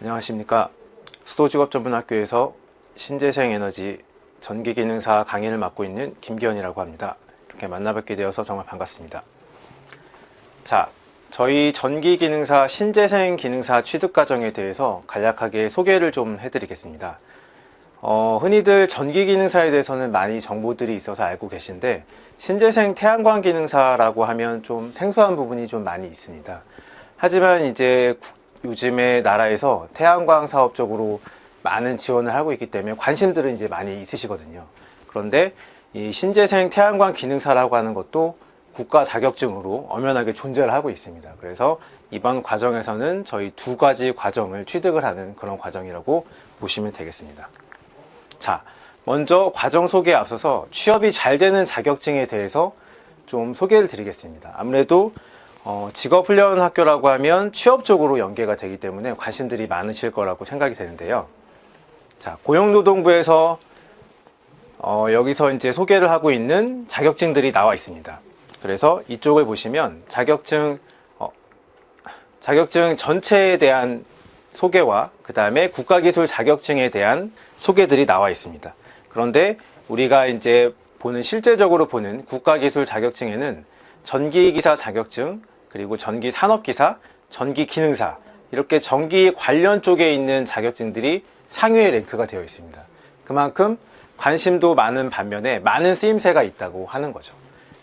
안녕하십니까. 수도직업전문학교에서 신재생 에너지 전기기능사 강의를 맡고 있는 김기현이라고 합니다. 이렇게 만나뵙게 되어서 정말 반갑습니다. 자 저희 전기기능사 신재생 기능사 취득 과정에 대해서 간략하게 소개를 좀 해드리겠습니다. 어, 흔히들 전기기능사에 대해서는 많이 정보들이 있어서 알고 계신데 신재생 태양광 기능사라고 하면 좀 생소한 부분이 좀 많이 있습니다. 하지만 이제 국- 요즘에 나라에서 태양광 사업 적으로 많은 지원을 하고 있기 때문에 관심들은 이제 많이 있으시거든요. 그런데 이 신재생 태양광 기능사라고 하는 것도 국가 자격증으로 엄연하게 존재를 하고 있습니다. 그래서 이번 과정에서는 저희 두 가지 과정을 취득을 하는 그런 과정이라고 보시면 되겠습니다. 자, 먼저 과정 소개에 앞서서 취업이 잘 되는 자격증에 대해서 좀 소개를 드리겠습니다. 아무래도 어, 직업훈련 학교라고 하면 취업 쪽으로 연계가 되기 때문에 관심들이 많으실 거라고 생각이 되는데요. 자, 고용노동부에서 어, 여기서 이제 소개를 하고 있는 자격증들이 나와 있습니다. 그래서 이쪽을 보시면 자격증 어, 자격증 전체에 대한 소개와 그 다음에 국가기술 자격증에 대한 소개들이 나와 있습니다. 그런데 우리가 이제 보는 실제적으로 보는 국가기술 자격증에는 전기기사 자격증 그리고 전기 산업기사, 전기 기능사 이렇게 전기 관련 쪽에 있는 자격증들이 상위에 랭크가 되어 있습니다. 그만큼 관심도 많은 반면에 많은 쓰임새가 있다고 하는 거죠.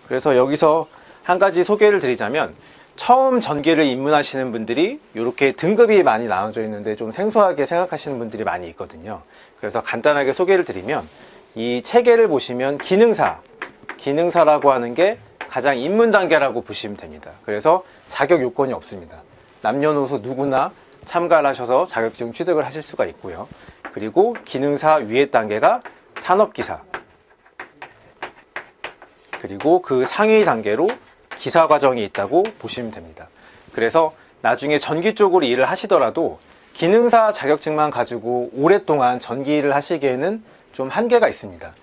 그래서 여기서 한 가지 소개를 드리자면 처음 전기를 입문하시는 분들이 이렇게 등급이 많이 나눠져 있는데 좀 생소하게 생각하시는 분들이 많이 있거든요. 그래서 간단하게 소개를 드리면 이 체계를 보시면 기능사, 기능사라고 하는 게 가장 입문 단계라고 보시면 됩니다. 그래서 자격 요건이 없습니다. 남녀노소 누구나 참가를 하셔서 자격증 취득을 하실 수가 있고요. 그리고 기능사 위의 단계가 산업기사, 그리고 그 상위 단계로 기사 과정이 있다고 보시면 됩니다. 그래서 나중에 전기 쪽으로 일을 하시더라도 기능사 자격증만 가지고 오랫동안 전기 일을 하시기에는 좀 한계가 있습니다.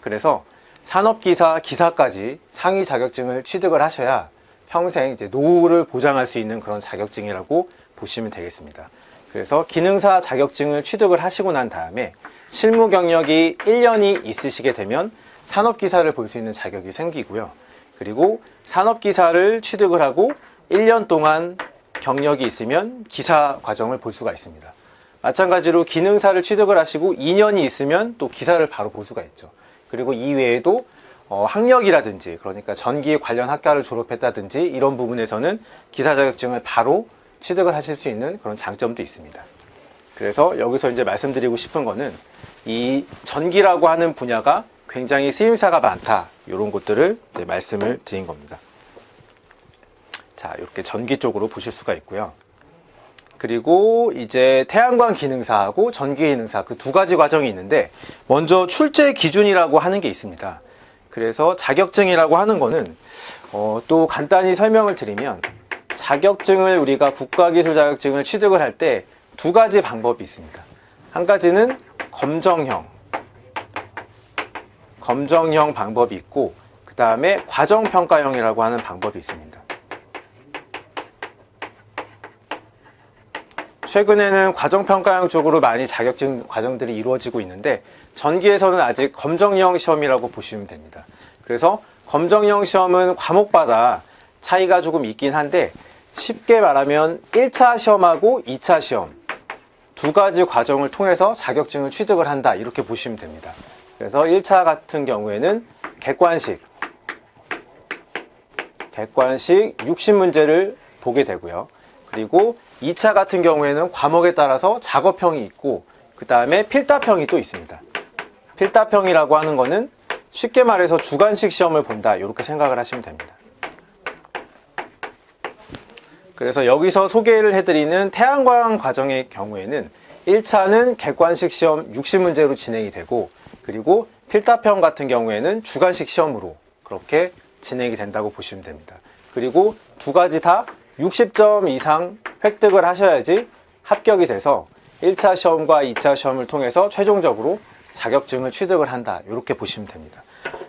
그래서 산업기사, 기사까지 상위 자격증을 취득을 하셔야 평생 이제 노후를 보장할 수 있는 그런 자격증이라고 보시면 되겠습니다. 그래서 기능사 자격증을 취득을 하시고 난 다음에 실무 경력이 1년이 있으시게 되면 산업기사를 볼 수 있는 자격이 생기고요. 그리고 산업기사를 취득을 하고 1년 동안 경력이 있으면 기사 과정을 볼 수가 있습니다. 마찬가지로 기능사를 취득을 하시고 2년이 있으면 또 기사를 바로 볼 수가 있죠. 그리고 이외에도 어, 학력이라든지 그러니까 전기 관련 학과를 졸업했다든지 이런 부분에서는 기사 자격증을 바로 취득을 하실 수 있는 그런 장점도 있습니다. 그래서 여기서 이제 말씀드리고 싶은 거는 이 전기라고 하는 분야가 굉장히 쓰임새가 많다. 이런 것들을 이제 말씀을 드린 겁니다. 자, 이렇게 전기 쪽으로 보실 수가 있고요. 그리고 이제 태양광 기능사하고 전기 기능사 그 두 가지 과정이 있는데 먼저 출제 기준이라고 하는 게 있습니다. 그래서 자격증이라고 하는 거는 어, 또 간단히 설명을 드리면 자격증을 우리가 국가기술 자격증을 취득을 할 때 두 가지 방법이 있습니다. 한 가지는 검정형, 검정형 방법이 있고 그 다음에 과정평가형이라고 하는 방법이 있습니다. 최근에는 과정평가형 쪽으로 많이 자격증 과정들이 이루어지고 있는데 전기에서는 아직 검정형 시험이라고 보시면 됩니다. 그래서 검정형 시험은 과목마다 차이가 조금 있긴 한데 쉽게 말하면 1차 시험하고 2차 시험 두 가지 과정을 통해서 자격증을 취득을 한다 이렇게 보시면 됩니다. 그래서 1차 같은 경우에는 객관식 객관식 60문제를 보게 되고요. 그리고 2차 같은 경우에는 과목에 따라서 작업형이 있고 그 다음에 필답형이 또 있습니다. 필답형이라고 하는 거는 쉽게 말해서 주관식 시험을 본다 이렇게 생각을 하시면 됩니다. 그래서 여기서 소개를 해드리는 태양광 과정의 경우에는 1차는 객관식 시험 60문제로 진행이 되고 그리고 필답형 같은 경우에는 주관식 시험으로 그렇게 진행이 된다고 보시면 됩니다. 그리고 두 가지 다 60점 이상 획득을 하셔야지 합격이 돼서 1차 시험과 2차 시험을 통해서 최종적으로 자격증을 취득을 한다. 이렇게 보시면 됩니다.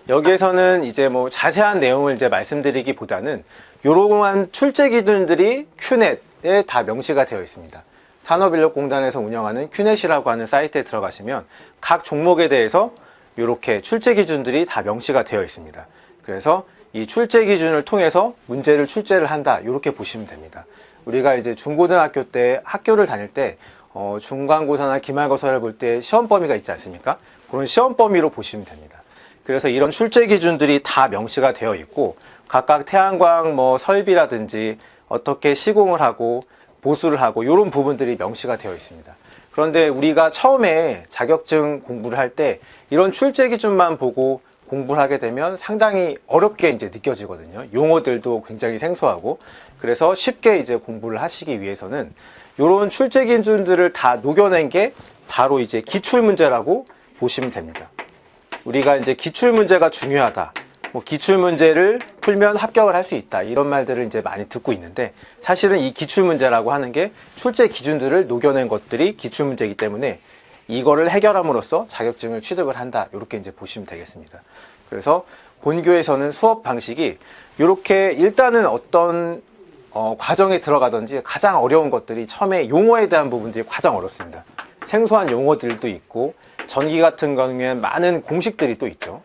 여기에서는 이제 뭐 자세한 내용을 이제 말씀드리기보다는 이러한 출제 기준들이 큐넷에 다 명시가 되어 있습니다. 산업인력공단에서 운영하는 큐넷이라고 하는 사이트에 들어가시면 각 종목에 대해서 이렇게 출제 기준들이 다 명시가 되어 있습니다. 그래서 이 출제 기준을 통해서 문제를 출제를 한다. 이렇게 보시면 됩니다. 우리가 이제 중고등학교 때 학교를 다닐 때 어, 중간고사나 기말고사를 볼 때 시험 범위가 있지 않습니까? 그런 시험 범위로 보시면 됩니다. 그래서 이런 출제 기준들이 다 명시가 되어 있고 각각 태양광 뭐 설비라든지 어떻게 시공을 하고 보수를 하고 이런 부분들이 명시가 되어 있습니다. 그런데 우리가 처음에 자격증 공부를 할 때 이런 출제 기준만 보고 공부를 하게 되면 상당히 어렵게 이제 느껴지거든요. 용어들도 굉장히 생소하고 그래서 쉽게 이제 공부를 하시기 위해서는 이런 출제 기준들을 다 녹여낸 게 바로 이제 기출 문제라고 보시면 됩니다. 우리가 이제 기출 문제가 중요하다. 뭐 기출 문제를 풀면 합격을 할 수 있다. 이런 말들을 이제 많이 듣고 있는데 사실은 이 기출 문제라고 하는 게 출제 기준들을 녹여낸 것들이 기출 문제이기 때문에 이거를 해결함으로써 자격증을 취득을 한다. 이렇게 이제 보시면 되겠습니다. 그래서 본교에서는 수업 방식이 이렇게 일단은 어떤 어, 과정에 들어가든지 가장 어려운 것들이 처음에 용어에 대한 부분들이 가장 어렵습니다. 생소한 용어들도 있고 전기 같은 경우에는 많은 공식들이 또 있죠.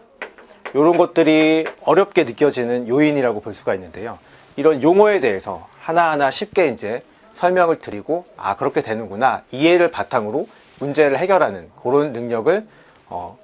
이런 것들이 어렵게 느껴지는 요인이라고 볼 수가 있는데요. 이런 용어에 대해서 하나하나 쉽게 이제 설명을 드리고 아 그렇게 되는구나 이해를 바탕으로 문제를 해결하는 그런 능력을 어,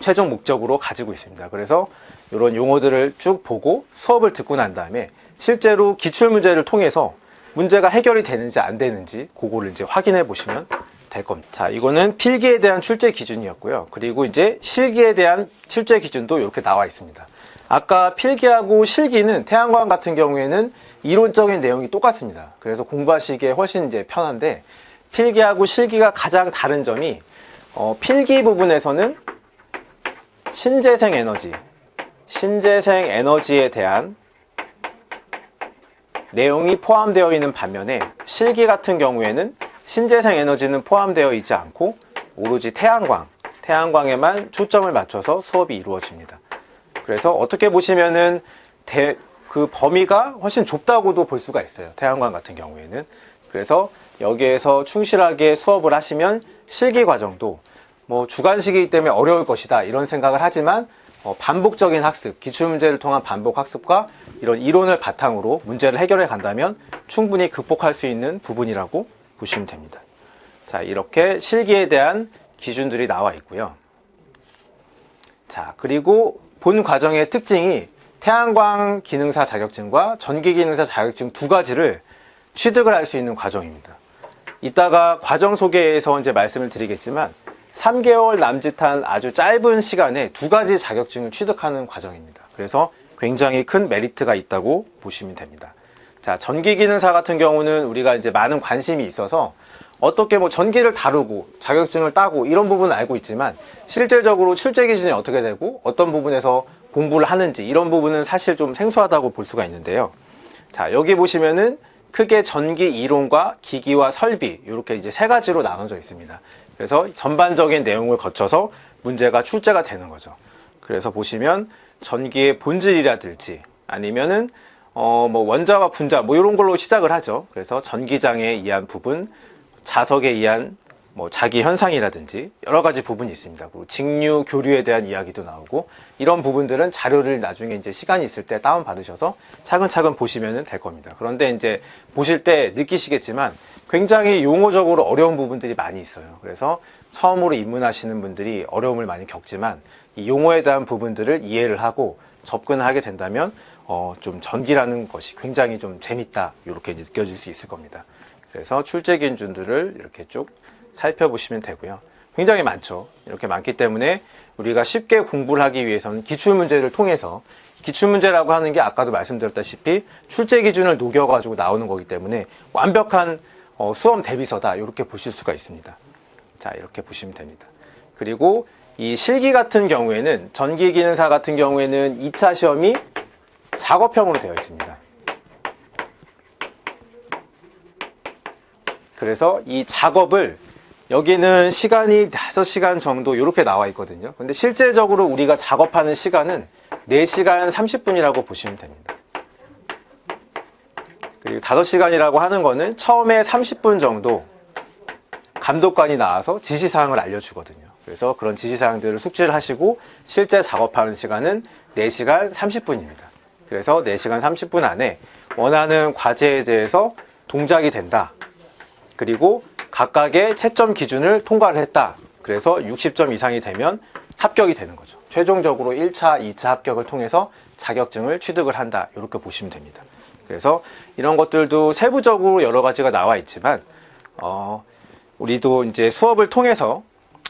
최종 목적으로 가지고 있습니다. 그래서 이런 용어들을 쭉 보고 수업을 듣고 난 다음에 실제로 기출 문제를 통해서 문제가 해결이 되는지 안 되는지 그거를 이제 확인해 보시면 될 겁니다. 자, 이거는 필기에 대한 출제 기준이었고요. 그리고 이제 실기에 대한 출제 기준도 이렇게 나와 있습니다. 아까 필기하고 실기는 태양광 같은 경우에는 이론적인 내용이 똑같습니다. 그래서 공부하시기에 훨씬 이제 편한데 필기하고 실기가 가장 다른 점이 어, 필기 부분에서는 신재생 에너지, 신재생 에너지에 대한 내용이 포함되어 있는 반면에 실기 같은 경우에는 신재생 에너지는 포함되어 있지 않고 오로지 태양광, 태양광에만 초점을 맞춰서 수업이 이루어집니다. 그래서 어떻게 보시면은 대- 그 범위가 훨씬 좁다고도 볼 수가 있어요. 태양광 같은 경우에는. 그래서 여기에서 충실하게 수업을 하시면 실기 과정도 뭐 주관식이기 때문에 어려울 것이다 이런 생각을 하지만 어, 반복적인 학습, 기출문제를 통한 반복 학습과 이런 이론을 바탕으로 문제를 해결해 간다면 충분히 극복할 수 있는 부분이라고 보시면 됩니다. 자, 이렇게 실기에 대한 기준들이 나와 있고요. 자, 그리고 본 과정의 특징이 태양광 기능사 자격증과 전기 기능사 자격증 두 가지를 취득을 할 수 있는 과정입니다. 이따가 과정 소개에서 이제 말씀을 드리겠지만 3개월 남짓한 아주 짧은 시간에 두 가지 자격증을 취득하는 과정입니다. 그래서 굉장히 큰 메리트가 있다고 보시면 됩니다. 자, 전기 기능사 같은 경우는 우리가 이제 많은 관심이 있어서 어떻게 뭐 전기를 다루고 자격증을 따고 이런 부분은 알고 있지만 실질적으로 출제 기준이 어떻게 되고 어떤 부분에서 공부를 하는지 이런 부분은 사실 좀 생소하다고 볼 수가 있는데요. 자, 여기 보시면은 크게 전기 이론과 기기와 설비 이렇게 이제 세 가지로 나눠져 있습니다. 그래서 전반적인 내용을 거쳐서 문제가 출제가 되는 거죠. 그래서 보시면 전기의 본질이라든지 아니면은 어 뭐 원자와 분자 뭐 이런 걸로 시작을 하죠. 그래서 전기장에 의한 부분, 자석에 의한 뭐 자기 현상이라든지 여러 가지 부분이 있습니다. 그리고 직류 교류에 대한 이야기도 나오고 이런 부분들은 자료를 나중에 이제 시간이 있을 때 다운 받으셔서 차근차근 보시면 될 겁니다. 그런데 이제 보실 때 느끼시겠지만 굉장히 용어적으로 어려운 부분들이 많이 있어요. 그래서 처음으로 입문하시는 분들이 어려움을 많이 겪지만 이 용어에 대한 부분들을 이해를 하고 접근을 하게 된다면 어, 좀 전기라는 것이 굉장히 좀 재밌다 이렇게 느껴질 수 있을 겁니다. 그래서 출제 기준들을 이렇게 쭉 살펴보시면 되고요. 굉장히 많죠. 이렇게 많기 때문에 우리가 쉽게 공부를 하기 위해서는 기출 문제를 통해서 기출 문제라고 하는 게 아까도 말씀드렸다시피 출제 기준을 녹여가지고 나오는 거기 때문에 완벽한 어, 수험 대비서다 이렇게 보실 수가 있습니다. 자 이렇게 보시면 됩니다. 그리고 이 실기 같은 경우에는 전기 기능사 같은 경우에는 2차 시험이 작업형으로 되어 있습니다. 그래서 이 작업을 여기는 시간이 5시간 정도 이렇게 나와 있거든요. 근데 실제적으로 우리가 작업하는 시간은 4시간 30분이라고 보시면 됩니다. 그리고 5시간이라고 하는 거는 처음에 30분 정도 감독관이 나와서 지시사항을 알려주거든요. 그래서 그런 지시사항들을 숙지를 하시고 실제 작업하는 시간은 4시간 30분입니다. 그래서 4시간 30분 안에 원하는 과제에 대해서 동작이 된다. 그리고 각각의 채점 기준을 통과를 했다. 그래서 60점 이상이 되면 합격이 되는 거죠. 최종적으로 1차, 2차 합격을 통해서 자격증을 취득을 한다. 이렇게 보시면 됩니다. 그래서 이런 것들도 세부적으로 여러 가지가 나와 있지만, 어, 우리도 이제 수업을 통해서,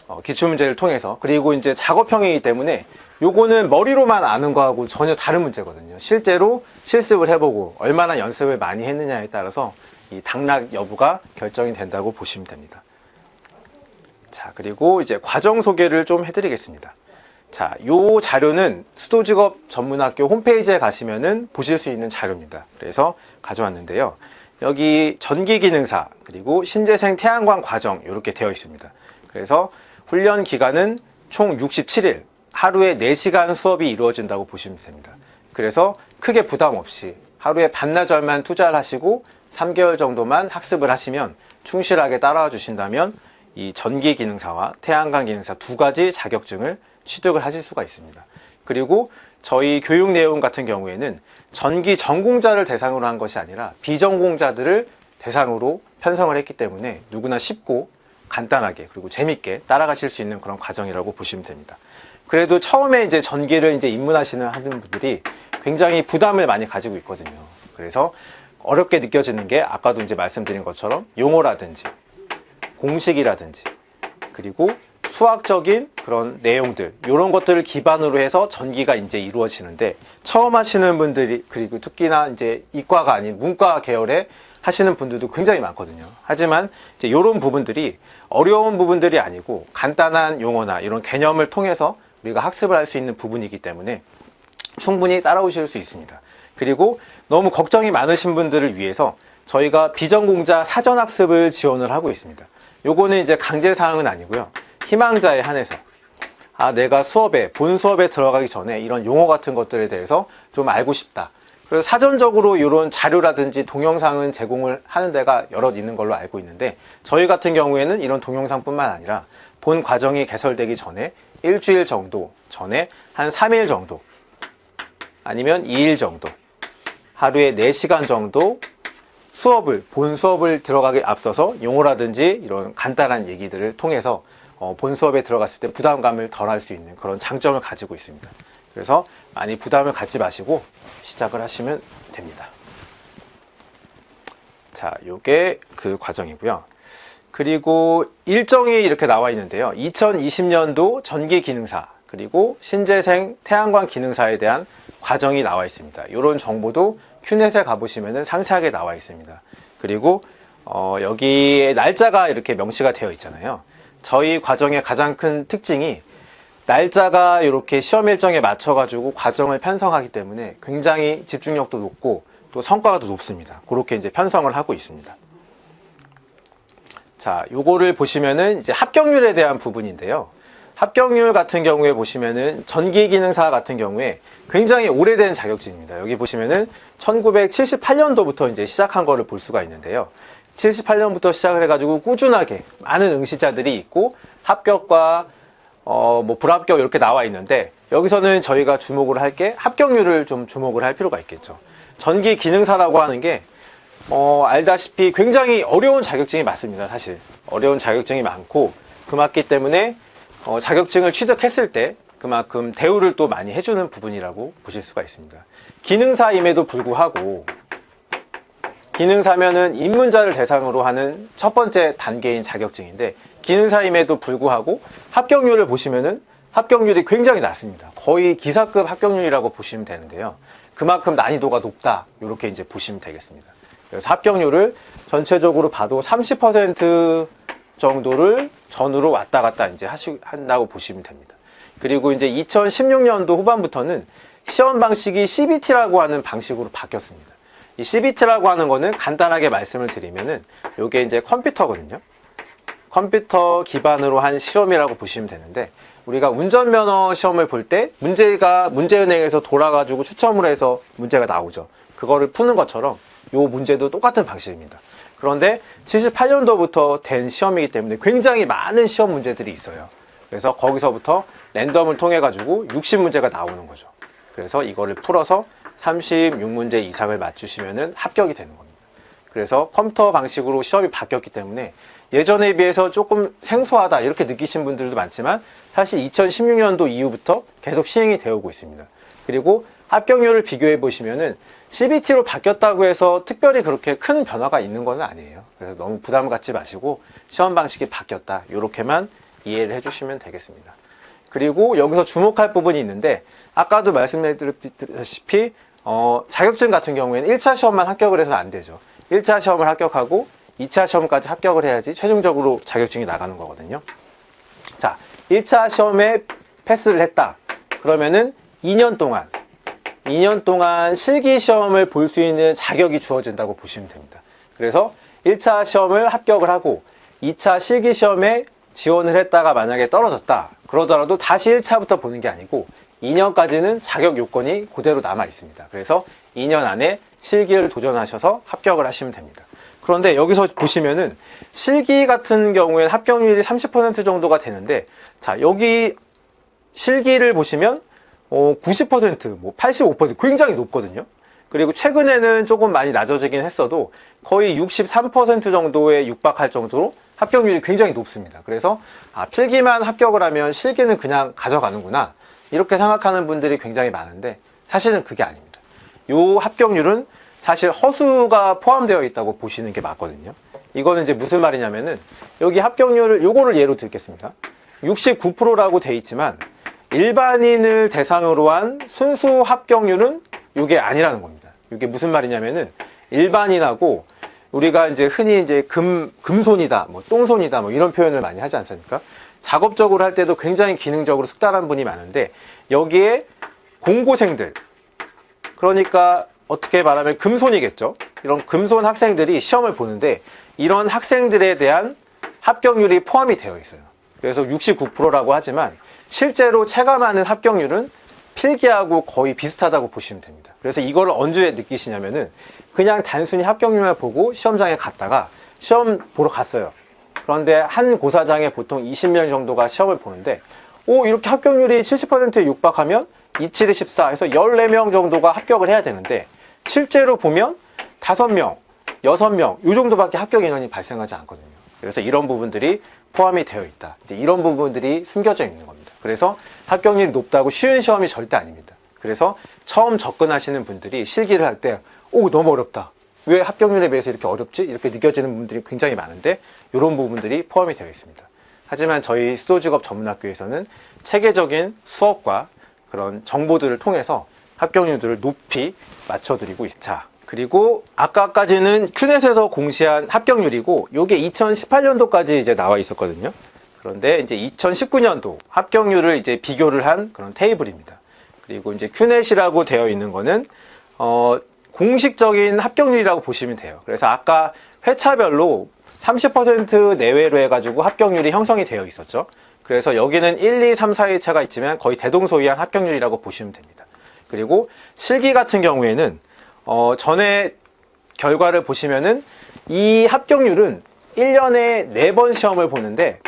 어, 기출문제를 통해서, 그리고 이제 작업형이기 때문에 요거는 머리로만 아는 거하고 전혀 다른 문제거든요. 실제로 실습을 해보고 얼마나 연습을 많이 했느냐에 따라서 이 당락 여부가 결정이 된다고 보시면 됩니다. 자, 그리고 이제 과정 소개를 좀 해드리겠습니다. 자, 요 자료는 수도직업 전문학교 홈페이지에 가시면은 보실 수 있는 자료입니다. 그래서 가져왔는데요. 여기 전기기능사, 그리고 신재생 태양광 과정, 이렇게 되어 있습니다. 그래서 훈련 기간은 총 67일, 하루에 4시간 수업이 이루어진다고 보시면 됩니다. 그래서 크게 부담 없이 하루에 반나절만 투자를 하시고 3개월 정도만 학습을 하시면 충실하게 따라와 주신다면 이 전기 기능사와 태양광 기능사 두 가지 자격증을 취득을 하실 수가 있습니다. 그리고 저희 교육 내용 같은 경우에는 전기 전공자를 대상으로 한 것이 아니라 비전공자들을 대상으로 편성을 했기 때문에 누구나 쉽고 간단하게 그리고 재밌게 따라가실 수 있는 그런 과정이라고 보시면 됩니다. 그래도 처음에 이제 전기를 이제 입문하시는 하는 분들이 굉장히 부담을 많이 가지고 있거든요. 그래서 어렵게 느껴지는 게 아까도 이제 말씀드린 것처럼 용어라든지 공식이라든지 그리고 수학적인 그런 내용들 이런 것들을 기반으로 해서 전기가 이제 이루어지는데 처음 하시는 분들이 그리고 특히나 이제 이과가 아닌 문과 계열에 하시는 분들도 굉장히 많거든요. 하지만 이제 이런 부분들이 어려운 부분들이 아니고 간단한 용어나 이런 개념을 통해서 우리가 학습을 할 수 있는 부분이기 때문에 충분히 따라오실 수 있습니다. 그리고 너무 걱정이 많으신 분들을 위해서 저희가 비전공자 사전학습을 지원을 하고 있습니다. 요거는 이제 강제사항은 아니고요. 희망자에 한해서 아, 내가 수업에, 본 수업에 들어가기 전에 이런 용어 같은 것들에 대해서 좀 알고 싶다. 그래서 사전적으로 이런 자료라든지 동영상은 제공을 하는 데가 여럿 있는 걸로 알고 있는데 저희 같은 경우에는 이런 동영상뿐만 아니라 본 과정이 개설되기 전에 일주일 정도 전에 한 3일 정도 아니면 2일 정도 하루에 4시간 정도 수업을 본 수업을 들어가기 앞서서 용어라든지 이런 간단한 얘기들을 통해서 어, 본 수업에 들어갔을 때 부담감을 덜할 수 있는 그런 장점을 가지고 있습니다. 그래서 많이 부담을 갖지 마시고 시작을 하시면 됩니다. 자, 요게 그 과정이고요. 그리고 일정이 이렇게 나와 있는데요. 2020년도 전기 기능사 그리고 신재생 태양광 기능사에 대한 과정이 나와 있습니다. 이런 정보도 큐넷에 가보시면 상세하게 나와 있습니다. 그리고 어, 여기에 날짜가 이렇게 명시가 되어 있잖아요. 저희 과정의 가장 큰 특징이 날짜가 이렇게 시험 일정에 맞춰가지고 과정을 편성하기 때문에 굉장히 집중력도 높고 또 성과가 더 높습니다. 그렇게 이제 편성을 하고 있습니다. 자, 요거를 보시면은 이제 합격률에 대한 부분인데요. 합격률 같은 경우에 보시면은 전기기능사 같은 경우에 굉장히 오래된 자격증입니다. 여기 보시면은 1978년도부터 이제 시작한 거를 볼 수가 있는데요. 78년부터 시작을 해가지고 꾸준하게 많은 응시자들이 있고 합격과 어, 뭐 불합격 이렇게 나와 있는데 여기서는 저희가 주목을 할 게 합격률을 좀 주목을 할 필요가 있겠죠. 전기 기능사라고 하는 게 어, 알다시피 굉장히 어려운 자격증이 맞습니다. 사실 어려운 자격증이 많고 그 맞기 때문에 어, 자격증을 취득했을 때 그만큼 대우를 또 많이 해주는 부분이라고 보실 수가 있습니다. 기능사임에도 불구하고 기능사면은 입문자를 대상으로 하는 첫 번째 단계인 자격증인데 기능사임에도 불구하고 합격률을 보시면은 합격률이 굉장히 낮습니다. 거의 기사급 합격률이라고 보시면 되는데요. 그만큼 난이도가 높다. 이렇게 이제 보시면 되겠습니다. 그래서 합격률을 전체적으로 봐도 30% 정도를 전후로 왔다 갔다 이제 하시, 한다고 보시면 됩니다. 그리고 이제 2016년도 후반부터는 시험 방식이 CBT라고 하는 방식으로 바뀌었습니다. 이 CBT라고 하는 거는 간단하게 말씀을 드리면은 이게 이제 컴퓨터거든요. 컴퓨터 기반으로 한 시험이라고 보시면 되는데 우리가 운전면허 시험을 볼 때 문제가 문제은행에서 돌아가지고 추첨을 해서 문제가 나오죠. 그거를 푸는 것처럼 이 문제도 똑같은 방식입니다. 그런데 78년도부터 된 시험이기 때문에 굉장히 많은 시험 문제들이 있어요. 그래서 거기서부터 랜덤을 통해 가지고 60문제가 나오는 거죠. 그래서 이거를 풀어서 36문제 이상을 맞추시면 합격이 되는 겁니다. 그래서 컴퓨터 방식으로 시험이 바뀌었기 때문에 예전에 비해서 조금 생소하다 이렇게 느끼신 분들도 많지만 사실 2016년도 이후부터 계속 시행이 되어 오고 있습니다. 그리고 합격률을 비교해 보시면은 CBT로 바뀌었다고 해서 특별히 그렇게 큰 변화가 있는 건 아니에요. 그래서 너무 부담 갖지 마시고 시험 방식이 바뀌었다 이렇게만 이해를 해주시면 되겠습니다. 그리고 여기서 주목할 부분이 있는데 아까도 말씀드렸다시피 어, 자격증 같은 경우에는 1차 시험만 합격을 해서 안 되죠. 1차 시험을 합격하고 2차 시험까지 합격을 해야지 최종적으로 자격증이 나가는 거거든요. 자, 1차 시험에 패스를 했다. 그러면은 2년 동안 2년 동안 실기 시험을 볼 수 있는 자격이 주어진다고 보시면 됩니다. 그래서 1차 시험을 합격을 하고 2차 실기 시험에 지원을 했다가 만약에 떨어졌다. 그러더라도 다시 1차부터 보는 게 아니고 2년까지는 자격 요건이 그대로 남아 있습니다. 그래서 2년 안에 실기를 도전하셔서 합격을 하시면 됩니다. 그런데 여기서 보시면은 실기 같은 경우에 합격률이 30% 정도가 되는데 자, 여기 실기를 보시면 어, 90%, 뭐 85% 굉장히 높거든요. 그리고 최근에는 조금 많이 낮아지긴 했어도 거의 63% 정도에 육박할 정도로 합격률이 굉장히 높습니다. 그래서 아, 필기만 합격을 하면 실기는 그냥 가져가는구나 이렇게 생각하는 분들이 굉장히 많은데 사실은 그게 아닙니다. 요 합격률은 사실 허수가 포함되어 있다고 보시는 게 맞거든요. 이거는 이제 무슨 말이냐면은 여기 합격률을 요거를 예로 들겠습니다. 69%라고 돼 있지만 일반인을 대상으로 한 순수 합격률은 이게 아니라는 겁니다. 이게 무슨 말이냐면은 일반인하고 우리가 이제 흔히 이제 금, 금손이다, 뭐 똥손이다, 뭐 이런 표현을 많이 하지 않습니까? 작업적으로 할 때도 굉장히 기능적으로 숙달한 분이 많은데 여기에 공고생들, 그러니까 어떻게 말하면 금손이겠죠. 이런 금손 학생들이 시험을 보는데 이런 학생들에 대한 합격률이 포함이 되어 있어요. 그래서 69%라고 하지만 실제로 체감하는 합격률은 필기하고 거의 비슷하다고 보시면 됩니다. 그래서 이거를 언제 느끼시냐면은 그냥 단순히 합격률만 보고 시험장에 갔다가 시험 보러 갔어요. 그런데 한 고사장에 보통 20명 정도가 시험을 보는데 오 이렇게 합격률이 70%에 육박하면 27에 14 해서 14명 정도가 합격을 해야 되는데 실제로 보면 5명, 6명 이 정도밖에 합격 인원이 발생하지 않거든요. 그래서 이런 부분들이 포함이 되어 있다. 이런 부분들이 숨겨져 있는 겁니다. 그래서 합격률이 높다고 쉬운 시험이 절대 아닙니다. 그래서 처음 접근하시는 분들이 실기를 할 때, 오, 너무 어렵다. 왜 합격률에 비해서 이렇게 어렵지? 이렇게 느껴지는 분들이 굉장히 많은데, 이런 부분들이 포함이 되어 있습니다. 하지만 저희 수도직업 전문학교에서는 체계적인 수업과 그런 정보들을 통해서 합격률들을 높이 맞춰드리고 있습니다. 자, 그리고 아까까지는 큐넷에서 공시한 합격률이고, 요게 2018년도까지 이제 나와 있었거든요. 그런데 이제 2019년도 합격률을 이제 비교를 한 그런 테이블입니다. 그리고 이제 큐넷이라고 되어 있는 거는 어, 공식적인 합격률이라고 보시면 돼요. 그래서 아까 회차별로 30% 내외로 해가지고 합격률이 형성이 되어 있었죠. 그래서 여기는 1, 2, 3, 4회차가 있지만 거의 대동소이한 합격률이라고 보시면 됩니다. 그리고 실기 같은 경우에는 어, 전에 결과를 보시면은 이 합격률은 1년에 4번 시험을 보는데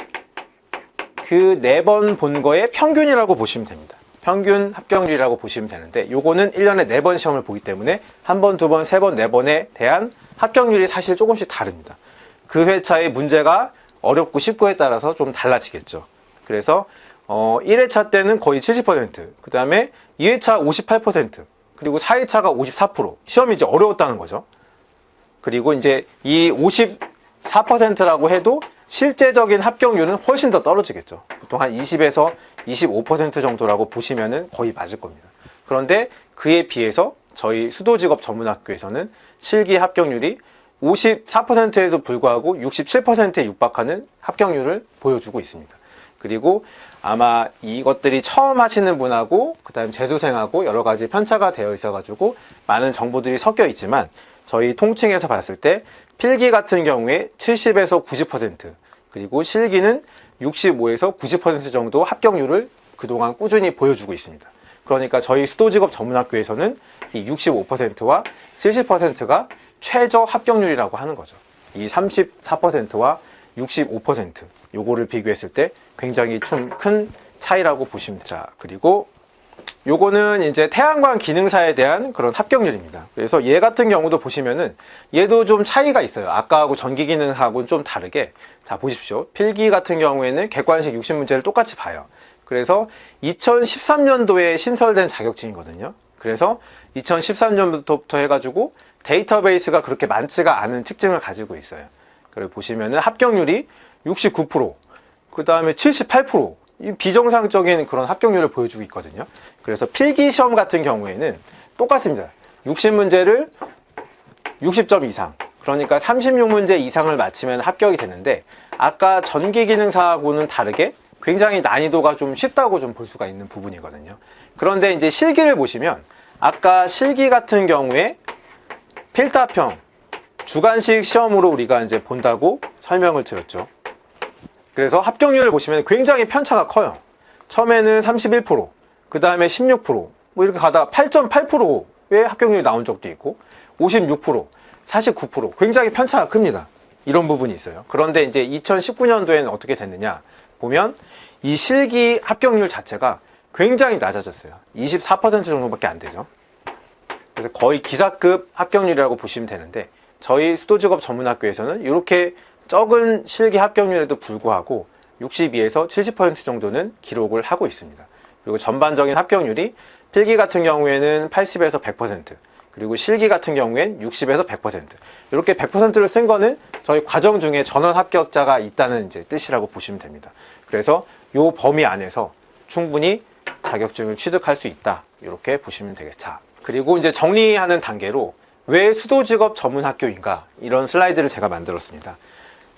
그네번본 거의 평균이라고 보시면 됩니다. 평균 합격률이라고 보시면 되는데 요거는 1년에 4번 시험을 보기 때문에 한 번, 두 번, 세 번, 네 번에 대한 합격률이 사실 조금씩 다릅니다. 그 회차의 문제가 어렵고 쉽고에 따라서 좀 달라지겠죠. 그래서 어 1회차 때는 거의 70%, 그 다음에 2회차 58%, 그리고 4회차가 54%. 시험이 이제 어려웠다는 거죠. 그리고 이제 이 54%라고 해도 실제적인 합격률은 훨씬 더 떨어지겠죠. 보통 한 20에서 25% 정도라고 보시면은 거의 맞을 겁니다. 그런데 그에 비해서 저희 수도직업 전문학교에서는 실기 합격률이 54%에도 불구하고 67%에 육박하는 합격률을 보여주고 있습니다. 그리고 아마 이것들이 처음 하시는 분하고 그다음 재수생하고 여러 가지 편차가 되어 있어 가지고 많은 정보들이 섞여 있지만 저희 통칭해서 봤을 때 필기 같은 경우에 70에서 90% 그리고 실기는 65에서 90% 정도 합격률을 그동안 꾸준히 보여주고 있습니다. 그러니까 저희 수도직업 전문학교에서는 이 65%와 70%가 최저 합격률이라고 하는 거죠. 이 34%와 65% 요거를 비교했을 때 굉장히 좀 큰 차이라고 보시면. 자, 그리고 요거는 이제 태양광 기능사에 대한 그런 합격률입니다. 그래서 얘 같은 경우도 보시면은 얘도 좀 차이가 있어요. 아까하고 전기 기능하고는 좀 다르게. 자, 보십시오. 필기 같은 경우에는 객관식 60문제를 똑같이 봐요. 그래서 2013년도에 신설된 자격증이거든요. 그래서 2013년부터 해가지고 데이터베이스가 그렇게 많지가 않은 특징을 가지고 있어요. 그래 보시면은 합격률이 69%, 그 다음에 78%, 이 비정상적인 그런 합격률을 보여주고 있거든요. 그래서 필기 시험 같은 경우에는 똑같습니다. 60문제를 60점 이상, 그러니까 36문제 이상을 맞히면 합격이 되는데 아까 전기 기능사하고는 다르게 굉장히 난이도가 좀 쉽다고 좀 볼 수가 있는 부분이거든요. 그런데 이제 실기를 보시면 아까 실기 같은 경우에 필답형 주관식 시험으로 우리가 이제 본다고 설명을 드렸죠. 그래서 합격률을 보시면 굉장히 편차가 커요. 처음에는 31%, 그 다음에 16%, 뭐 이렇게 가다가 8.8%의 합격률이 나온 적도 있고, 56%, 49%, 굉장히 편차가 큽니다. 이런 부분이 있어요. 그런데 이제 2019년도에는 어떻게 됐느냐 보면 이 실기 합격률 자체가 굉장히 낮아졌어요. 24% 정도밖에 안 되죠. 그래서 거의 기사급 합격률이라고 보시면 되는데 저희 수도직업 전문학교에서는 이렇게 적은 실기 합격률에도 불구하고 62에서 70% 정도는 기록을 하고 있습니다. 그리고 전반적인 합격률이 필기 같은 경우에는 80에서 100%, 그리고 실기 같은 경우엔 60에서 100%. 이렇게 100%를 쓴 거는 저희 과정 중에 전원 합격자가 있다는 이제 뜻이라고 보시면 됩니다. 그래서 이 범위 안에서 충분히 자격증을 취득할 수 있다. 이렇게 보시면 되겠죠. 자, 그리고 이제 정리하는 단계로 왜 수도직업 전문학교인가 이런 슬라이드를 제가 만들었습니다.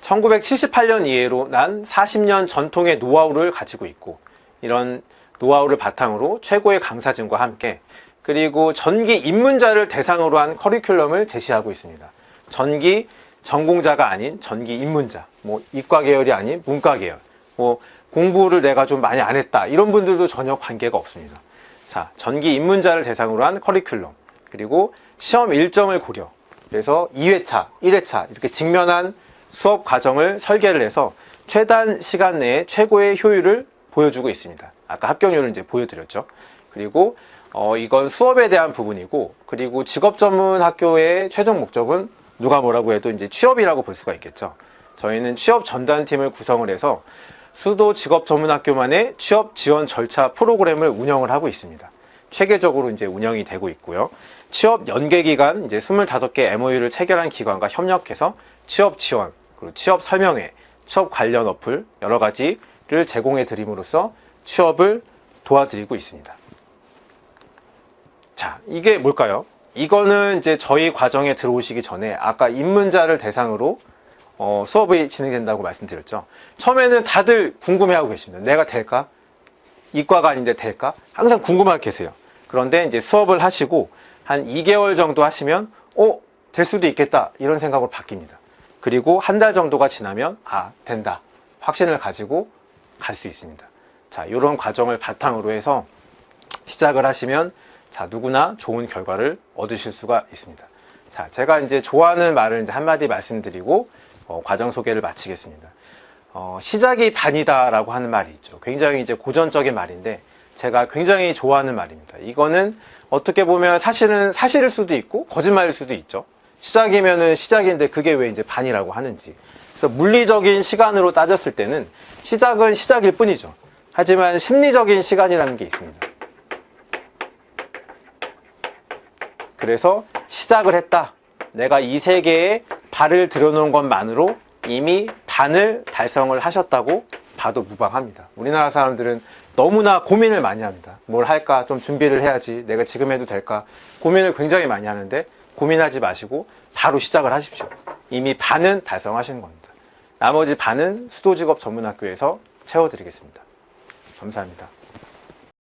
1978년 이해로 난 40년 전통의 노하우를 가지고 있고 이런 노하우를 바탕으로 최고의 강사진과 함께 그리고 전기 입문자를 대상으로 한 커리큘럼을 제시하고 있습니다. 전기 전공자가 아닌 전기 입문자, 뭐 이과 계열이 아닌 문과 계열, 뭐 공부를 내가 좀 많이 안 했다 이런 분들도 전혀 관계가 없습니다. 자, 전기 입문자를 대상으로 한 커리큘럼 그리고 시험 일정을 고려. 그래서 2회차, 1회차 이렇게 직면한 수업 과정을 설계를 해서 최단 시간 내에 최고의 효율을 보여주고 있습니다. 아까 합격률을 이제 보여드렸죠. 그리고 어, 이건 수업에 대한 부분이고, 그리고 직업 전문 학교의 최종 목적은 누가 뭐라고 해도 이제 취업이라고 볼 수가 있겠죠. 저희는 취업 전담팀을 구성을 해서 수도 직업 전문 학교만의 취업 지원 절차 프로그램을 운영을 하고 있습니다. 체계적으로 이제 운영이 되고 있고요. 취업 연계 기간 이제 25개 MOU를 체결한 기관과 협력해서 취업 지원, 그리고 취업 설명회, 취업 관련 어플 여러 가지를 제공해 드림으로써 취업을 도와드리고 있습니다. 자, 이게 뭘까요? 이거는 이제 저희 과정에 들어오시기 전에 아까 입문자를 대상으로 어, 수업이 진행된다고 말씀드렸죠. 처음에는 다들 궁금해하고 계십니다. 내가 될까? 이과가 아닌데 될까? 항상 궁금하게 계세요. 그런데 이제 수업을 하시고 한 2개월 정도 하시면 어, 될 수도 있겠다. 이런 생각으로 바뀝니다. 그리고 한 달 정도가 지나면 아, 된다. 확신을 가지고 갈 수 있습니다. 자, 이런 과정을 바탕으로 해서 시작을 하시면 자, 누구나 좋은 결과를 얻으실 수가 있습니다. 자, 제가 이제 좋아하는 말을 이제 한마디 말씀드리고 어, 과정 소개를 마치겠습니다. 어, 시작이 반이다 라고 하는 말이 있죠. 굉장히 이제 고전적인 말인데 제가 굉장히 좋아하는 말입니다. 이거는 어떻게 보면 사실은 사실일 수도 있고 거짓말일 수도 있죠. 시작이면은 시작인데 그게 왜 이제 반이라고 하는지. 그래서 물리적인 시간으로 따졌을 때는 시작은 시작일 뿐이죠. 하지만 심리적인 시간이라는 게 있습니다. 그래서 시작을 했다. 내가 이 세계에 발을 들여놓은 것만으로 이미 반을 달성을 하셨다고 봐도 무방합니다. 우리나라 사람들은 너무나 고민을 많이 합니다. 뭘 할까? 좀 준비를 해야지. 내가 지금 해도 될까? 고민을 굉장히 많이 하는데 고민하지 마시고 바로 시작을 하십시오. 이미 반은 달성하시는 겁니다. 나머지 반은 수도직업 전문학교에서 채워드리겠습니다. 감사합니다.